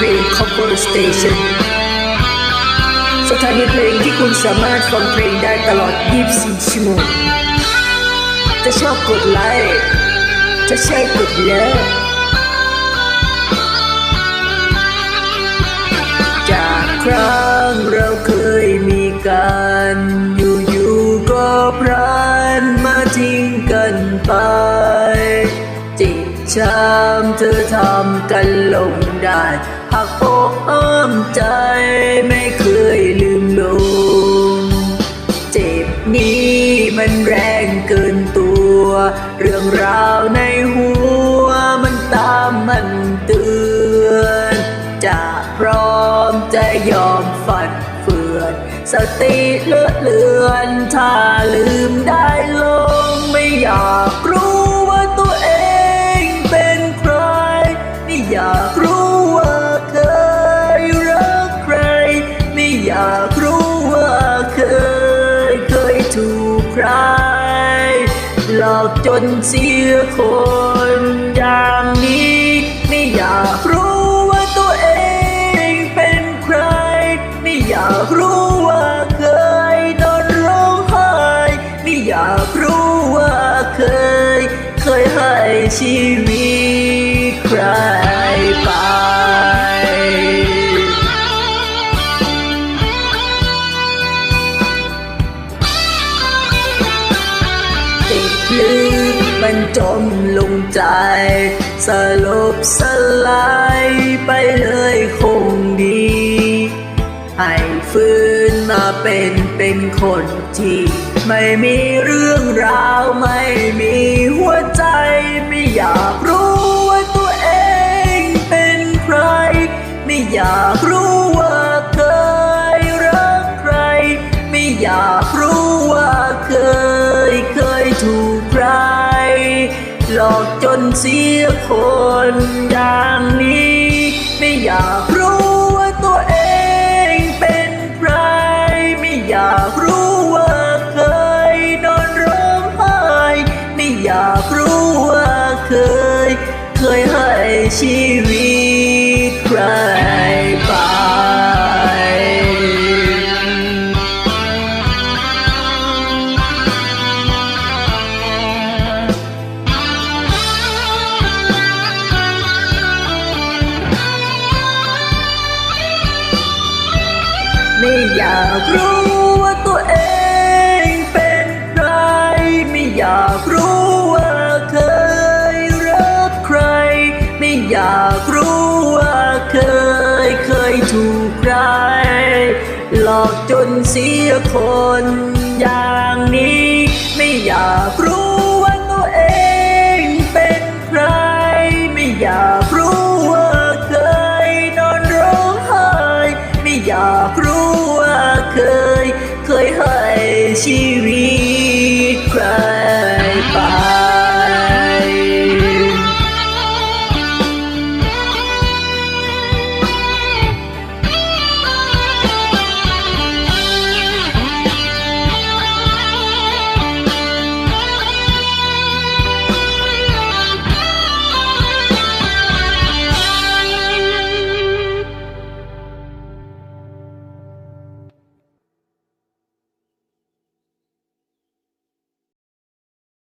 เพลง Cover Station สถานีเพลงที่คุณสามารถฟังเพลงได้ตลอด 24 ชั่วโมง จะชอบกดไลค์ จะใช่กดเลิฟจากครั้งเราเคยมีกันอยู่ๆก็พรันมาทิ้งกันไปจิตช้ำเธอทำกันลงได้ หักอกอ้อมใจไม่เคยลืมลง เจ็บนี้มันแรงเกินตัว เรื่องราวในหัวมันตามมันเตือน จะพร้อมจะยอมฝันเฟือน สติเลือดเลือน ถ้าลืมได้ลงไม่อยากรู้ อยากรู้ว่าเคยเคยถูกใคร หลอกจนเสียคนอย่างนี้ ไม่อยากรู้ว่าตัวเองเป็นใคร ไม่อยากรู้ว่าเคยนอนร้องไห้ไม่อยากรู้ว่าเคย เคยให้ชีวิต มันจมลงใจ สลบสลายไปเลยคงดี ให้ฟื้นมาเป็นเป็นคนที่ ไม่มีเรื่องราวไม่มีหัวใจ หลอกจนเสียคนอย่างนี้ ไม่อยากรู้ว่าตัวเองเป็นใคร ไม่อยากรู้ว่าเคยนอนร้องไห้ไม่อยากรู้ว่าเคย เคยให้ชีวิต ไม่อยากรู้ว่าตัวเองเป็นใคร ไม่อยากรู้ว่าเคยรักใคร ไม่อยากรู้ว่าเคยเคยถูกใคร หลอกจนเสียคนอย่างนี้ ไม่อยากรู้ miss you.